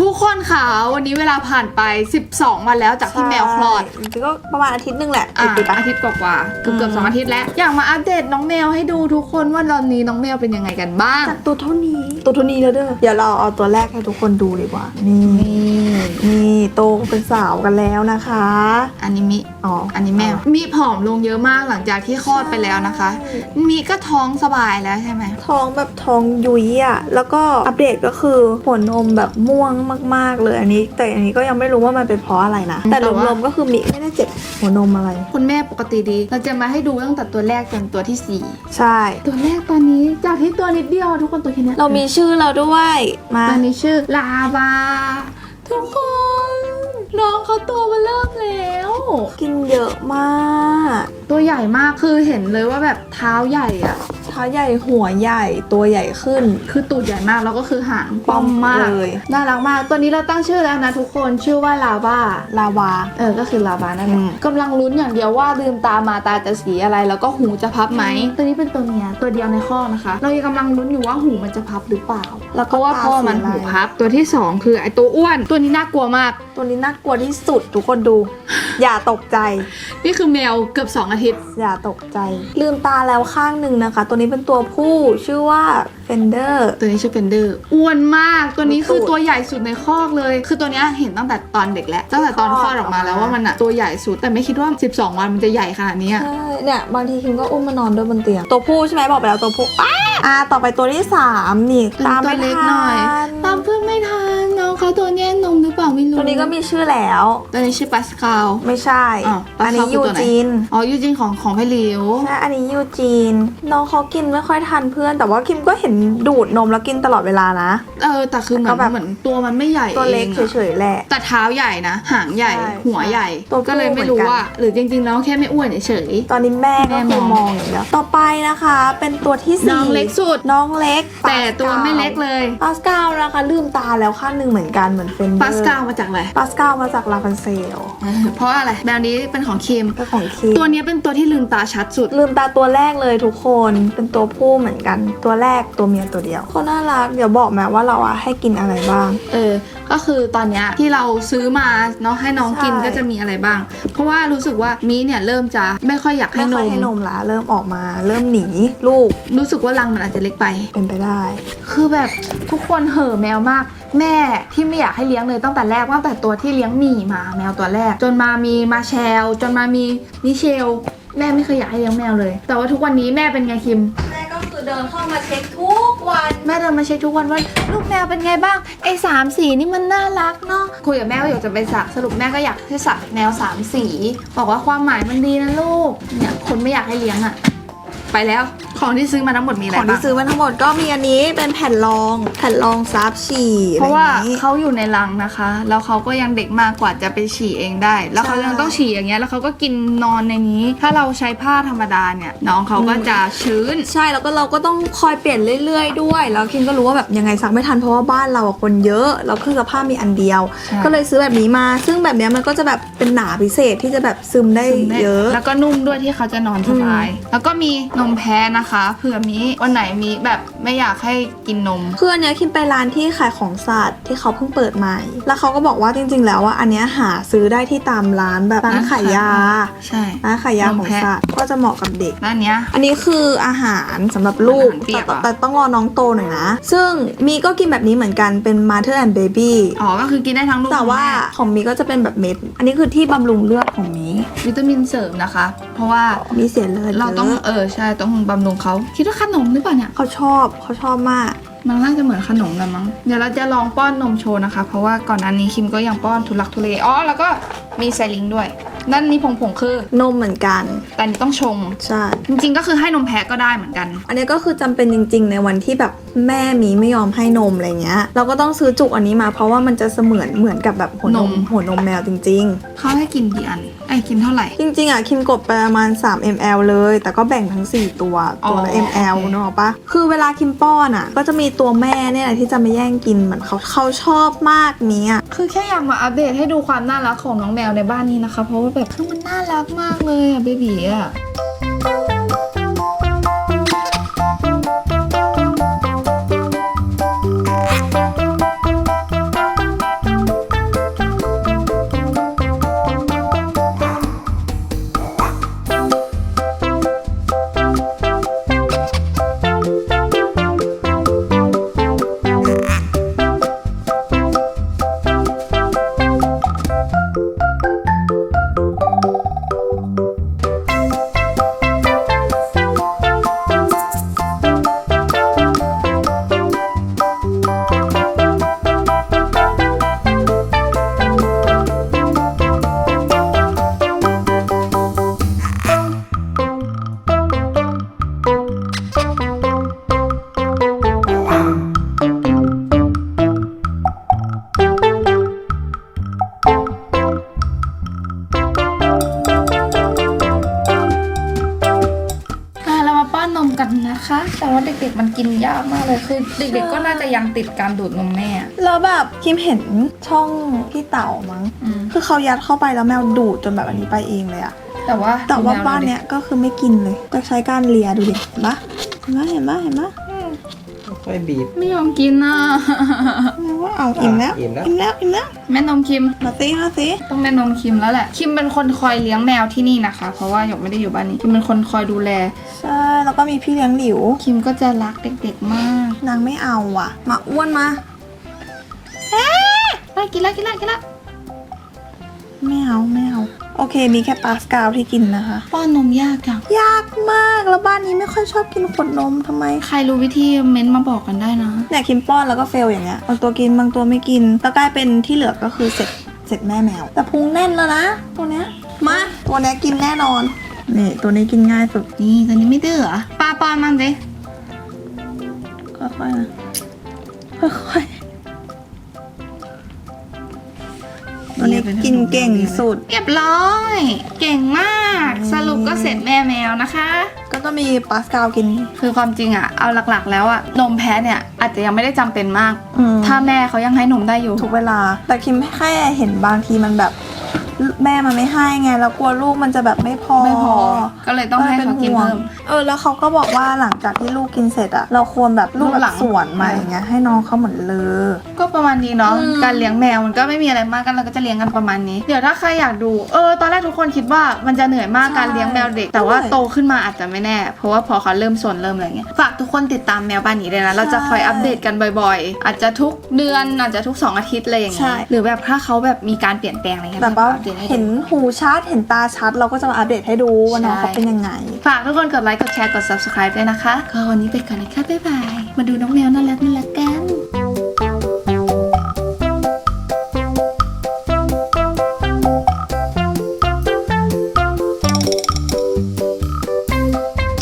ทุกคนค่ะวันนี้เวลาผ่านไป 12 วันแล้วจากที่แมวคลอด ใช่จริงๆก็ประมาณอาทิตย์หนึงแหละอะติดๆปะ อาทิตย์กว่าๆเกือบเกือบอืมสองอาทิตย์แล้ว อยากมาอัปเดตน้องแมวให้ดูทุกคนว่าตอนนี้น้องแมวเป็นยังไงกันบ้างจากตัวเท่านี้ ตัวเท่านี้แล้วเด้อ เดี๋ยวเราเอาตัวแรกให้ทุกคนดูดีกว่า นี่ นี่ นี่โตเป็นสาวกันแล้วนะคะ อันนี้มิอ๋ออันนี้แมวมีผอมลงเยอะมากหลังจากที่คลอดไปแล้วนะคะมีก็ท้องสบายแล้วใช่ไหมท้องแบบท้องยุยอะแล้วก็อัปเดตก็คือหัวนมแบบม่วงมาก ๆ เลยอันนี้ แต่อันนี้ก็ยังไม่รู้ว่ามันเป็นเพราะอะไรนะแต่รวมๆก็คือมิไม่ได้เจ็บหัวนมอะไร คุณแม่ปกติดี เราจะมาให้ดูตั้งแต่ตัวแรกจนตัวที่สี่ใช่ ตัวแรกตอนนี้จากที่ตัวนิดเดียวทุกคนตัวแค่นี้ยเรามีชื่อเราด้วยมาตัวนี้ชื่อลาบา กินเยอะมาก ตัวใหญ่มากคือเห็นเลยว่าแบบเท้าใหญ่อะเท้าใหญ่หัวใหญ่ตัวใหญ่ขึ้น คือตูดใหญ่มากแล้วก็คือหางป้อมมาก เลยน่ารักมาก ตัวนี้เราตั้งชื่อแล้วนะทุกคนชื่อว่าลาบาลาวา เออ ก็คือลาบานั่นแหละอืมกำลังลุ้นอย่างเดียวว่าลืมตามาตาจะสีอะไร แล้วก็หูจะพับไหม ตัวนี้เป็นตัวเมียตัวเดียวในข้อกนะคะ เรายังกำลังลุ้นอยู่ว่าหูมันจะพับหรือเปล่า แล้วก็เพราะว่าพ่อมันตาสีหูอะไรพับ ตัวที่สองคือไอตัวอ้วน ตัวนี้น่ากลัวมาก ตัวนี้น่ากลัวที่สุดทุกคนดู อย่าตกใจ นี่คือแมวเกือบสองอาทิตย์ อย่าตกใจ ลืมตาแล้วข้างหนึ่งนะคะ ตัวนี้เป็นตัวผู้ชื่อว่าเฟนเดอร์ตัวนี้ชื่อเฟนเดอร์อ้วนมากตัวนี้คือตูดตัวใหญ่สุดในคอกเลย คือตัวเนี้ยเห็นตั้งแต่ตอนเด็กแล้วตั้งแต่ตอนคลอดออกมาแล้วว่ามันอะตัวใหญ่สุดแต่ไม่คิดว่า 12 วันมันจะใหญ่ขนาดนี้อะใช่เนี่ยบางทีคิมก็อุ้มมานอนด้วยบนเตียงตัวผู้ใช่ไหมบอกไปแล้วตัวผู้อ้าอ่าต่อไปตัวที่สามนี่เป็นตามตัวไม่เล็กหทัน่อยนตามเพื่อนไม่ทันน้อง เขาตัวแย่นมหรือเปล่าไม่รู้ตัวนี้ก็มีชื่อแล้ว ตัวนี้ชื่อปัสคาล ไม่ใช่ อ้าวอันนี้แล้วเขาคือยูตัวไหน จีน อ๋อยูจินของของพี่หลิว ใช่ อันนี้ยูจีน น้องเขากินไม่ค่อยทันเพื่อน แต่ว่าคิมก็เห็นดูดนมแล้วกินตลอดเวลานะ เออแต่คือเหมือก็นแบบ เหมือนตัวมันไม่ใหญ่ตัวเล็กองอะเฉยๆแหละ แต่เท้าใหญ่นะ หางใหญ่ ใช่หัวใหญ่ ตัวผู้ก็เลยไม่รู้เหมือนกัน ว่า หรือจริงๆน้องแค่ไม่อ้วนเฉย ตอนนี้แม่ก็แม่คือมองมองอย่างเดียวต่อไปนะคะ เป็นตัวที่สี่น้องเล็กสุด น้องเล็กแต่ตัวไม่เล็กเลย ปาสกาลนะคะลืมตาแล้วข้างหนึ่งเหมือนกันเหมือนเฟนเดอร์ปัสคาลมาจากอะไร ปาสกาลมาจากลาฟันเซล เพราะอะไรแบรนด์นี้เป็นของคิม ก็ของคีตัวเนี้ยเป็นตัวที่ลืมตาชัดสุด ลืมตาตัวแรกเลยทุกคน เป็นตัวผู้เหมือนกัน ตัวแรกตัวเมียตัวเดียวคนน่ารัก เดี๋ยวบอกแม่ว่าเราอะให้กินอะไรบ้าง เออ ก็คือตอนเนี้ยที่เราซื้อมาเนาะให้น้องกินใช่ก็จะมีอะไรบ้าง เพราะว่ารู้สึกว่ามีเนี่ยเริ่มจะไม่ค่อยอยากให้ไม่นค่อยมให้นมละเริ่มออกมา เริ่มหนีลูก รู้สึกว่ารังมันอาจจะเล็กไป เป็นไปได้ คือแบบทุกคนเห่อะแมวมาก แม่ที่ไม่อยากให้เลี้ยงเลยตั้งแต่แรกตั้งแต่ตัวที่เลี้ยงหมีมาแมวตัวแรก จนมามีมาแชลจนมามีมิเชล แม่ไม่เคยอยากให้เลี้ยงแมวเลย แต่ว่าทุกวันนี้แม่เป็นไงคิม แม่ก็คือเดินเข้ามาเช็คทุกวัน แม่เดินมาเช็คทุกวันว่าลูกแมวเป็นไงบ้างไอ้สามสีนี่มันน่ารักเนาะคุยกับแม่ว่าอยากจะไปสักสรุปแม่ก็อยากให้สักแนวสามสีบอกว่าความหมายมันดีนะลูกเนี่ยคนไม่อยากให้เลี้ยงอะไปแล้ว ของที่ซื้อมาทั้งหมดมีอะไรของบ้าที่งซื้อมาทั้งหมดก็มีอันนี้เป็นแผ่นรอง แผ่นรองซับฉี่เพราะว่าอไอย่งนี้ เขาอยู่ในรังนะคะ แล้วเขาก็ยังเด็กมากกว่าจะไปฉี่เองได้ แล้วเขาใช่ ยังต้องฉี่อย่างเงี้ยแล้วเขาก็กินนอนในนี้ ถ้าเราใช้ผ้าธรรมดาเนี่ยน้องเขาก็จะชื้น ใช่แล้วก็เราก็ต้องคอยเปลี่ยนเรื่อยๆ ด้วย แล้วคิมก็รู้ว่าแบบยังไงซักไม่ทันเพราะว่าบ้านเราอะคนเยอะแล้วเครื่องซักผ้ามีอันเดียว ใช่ ก็เลยซื้อแบบนี้มา ซึ่งแบบเนี้ยมันก็จะแบบเป็นหนาพิเศษที่จะแบบซึมได้เยอะ แล้วก็นุ่มด้วยที่เขาจะนอนสบาย แล้วก็มีนมแพ้นะคะเผื่อมีวันไหนมีแบบไม่อยากให้กินนม คืออันเนี้ยคิมไปร้านที่ขายของสัตว์ที่เขาเพิ่งเปิดใหม่ แล้วเขาก็บอกว่าจริง ๆ แล้วว่าอันเนี้ยหาซื้อได้ที่ตามร้านแบบร้านขายยาใช่ร้านขายยาของนมแพะสัตว์ก็จะเหมาะกับเด็กแล้วอันเนี้ย อันนี้คืออาหารสำหรับลูกอาหารเปียกแต่เหรอ แต่ต้องรอน้องโตหน่อยนะ ซึ่งมีก็กินแบบนี้เหมือนกันเป็น mother and baby อ๋อก็คือกินได้ทั้งลูกแต่ว่าทั้งแม่ของมีก็จะเป็นแบบเม็ด อันนี้คือที่บำรุงเลือดของมี วิตามินเสริมนะคะ เพราะว่ามีเสียเลือดเราต้องยะ เออใช่ต้องบำรุงเขาคิดว่าขนมหรือเปล่าเนี่ย เขาชอบเขาชอบมาก มันน่าจะเหมือนขนมแหละมั้ง เดี๋ยวเราจะลองป้อนนมโชว์นะคะ เพราะว่าก่อนหน้านี้คิมก็ยังป้อนทุลักทุเล อ๋อ แล้วก็มีไซลิงด้วยด้านนี้ผงผงๆคือ นมเหมือนกัน แต่อันนี้ต้องชง ใช่ จริงๆก็คือให้นมแพะก็ได้เหมือนกัน อันนี้ก็คือจำเป็นจริง ๆ ในวันที่แบบ แม่มีไม่ยอมให้นมอะไรเงี้ย เราก็ต้องซื้อจุกอันนี้มาเพราะว่ามันจะเสมือนเหมือนกับแบบหัวนมนม หัวนมแมวจริง เขาให้กินกี่อันไอ้ยกินเท่าไหร่ ๆ จริง ๆอะคิมกดไปประมาณ 3 ml เลย แต่ก็แบ่งทั้ง 4 ตัวตัวละ อ๋อ ml โอเคนึกออกปะคือเวลาคิมป้อนอะ ก็จะมีตัวแม่เนี่ยแหละที่จะมาแย่งกินเหมือนเขาเขาชอบมากเนี้ยคือแค่อยากมาอัปเดตให้ดูความน่ารักของน้องแมวในบ้านนี้นะคะ เพราะว่าแบบคือมันน่ารักมากเลยอะเบบีอะ แต่ว่าเด็กๆมันกินยากมากเลยคือเด็กๆก็น่าจะยังติดการดูดนมแม่อะ แล้วแบบคิมเห็นช่องพี่เต่ามั้ง อืม คือเขายัดเข้าไปแล้วแมวดูดจนแบบอันนี้ไปเองเลยอะแต่ว่าแต่ว่าดูมบ้านเนี้ยก็คือไม่กินเลยก็ใช้การเลียดูดิเห็นปะเห็นปะเห็นปะเห็นปะ ค่อยบีบไม่ยอมกินน่ะแม่ว่าเอาอิ่มแล้วอิ่มแล้วอิ่มแล้วอิ่มแล้วแม่นมคิมมาซิมาซิต้องแม่นมคิมแล้วแหละคิมเป็นคนคอยเลี้ยงแมวที่นี่นะคะ เพราะว่าหยกไม่ได้อยู่บ้านนี้คิมเป็นคนคอยดูแลใช่แล้วก็มีพี่เลี้ยงหลิวคิมก็จะรักเด็กๆมากนางไม่เอาอะ มาอ้วนมาไปกินละกินละกินละไม่เอาไม่เอา โอเค มีแค่ปาสกาวที่กินนะคะ ป้อนนมยากจัง ยากมาก แล้วบ้านนี้ไม่ค่อยชอบกินขวดนมทำไม ใครรู้วิธีเม้นต์มาบอกกันได้นะ เนี่ยคิมป้อนแล้วก็เฟลอย่างเงี้ย บางตัวกินบางตัวไม่กิน แล้วกลายเป็นที่เหลือก็คือเสร็จ เสร็จแม่แมว แต่พุงแน่นแล้วนะ ตัวเนี้ย มา ตัวเนี้ยกินแน่นอน นี่ตัวนี้กินง่ายสุด นี่ตอนนี้ไม่ดื้อเหรอป้าป้อนมั่งสิค่อยๆนะ ค่อยๆ ตัวนี้กินเก่งสุด เรียบร้อย เก่งมาก สรุปก็เสร็จแม่แมวนะคะ ก็จะมีปาสกาวกิน คือความจริงอะเอาหลักๆ แล้วอะนมแพ้เนี่ยอาจจะยังไม่ได้จำเป็นมากอืมถ้าแม่เขายังให้นมได้อยู่ทุกเวลา แต่คิมแค่เห็นบางทีมันแบบ แม่มันไม่ให้ไงแล้วกลัวลูกมันจะแบบไม่พอ ไม่พอ ก็เลยต้องให้เขากินเพิ่ม เออแล้วเขาก็บอกว่าหลังจากที่ลูกกินเสร็จอะเราควรแบบลูกลูกหลัแบบงสวนมาอย่างเงี้ยให้น้องเขาเหมือนเลอก็ประมาณนี้เนาะอืมการเลี้ยงแมวมันก็ไม่มีอะไรมากกันเราก็จะเลี้ยงกันประมาณนี้ เดี๋ยวถ้าใครอยากดูเออตอนแรกทุกคนคิดว่ามันจะเหนื่อยมากใช่การเลี้ยงแมวเด็ก แต่ว่าใช่โตขึ้นมาอาจจะไม่แน่ เพราะว่าพอเขาเริ่มสนเริ่มอะไรเงี้ยฝากทุกคนติดตามแมวบ้านนี้เลยนะเราจะคอยอัปเดตกันบ่อยๆ อาจจะทุกเดือนอาจจะทุกสองอาทิตย์อะไรอย่างใช่เงี้ยหรือแบบถ้าเขาแบบมีการเปลี่ยนแปลงอะไรเงี้ยแบบว่าอัปดตให้ดู เห็นหูชัดเห็นตาชัด เราก็จะมาอัปเดตให้ดูว่าน้องใช่เขาเป็นยังไง ฝากทุกคนกดไลค์ กดแชร์ กด subscribe ด้วยนะคะ ก็วันนี้ไปก่อนนะคะ บ๊ายบาย มาดูน้องแมวน่ารักน่ารัก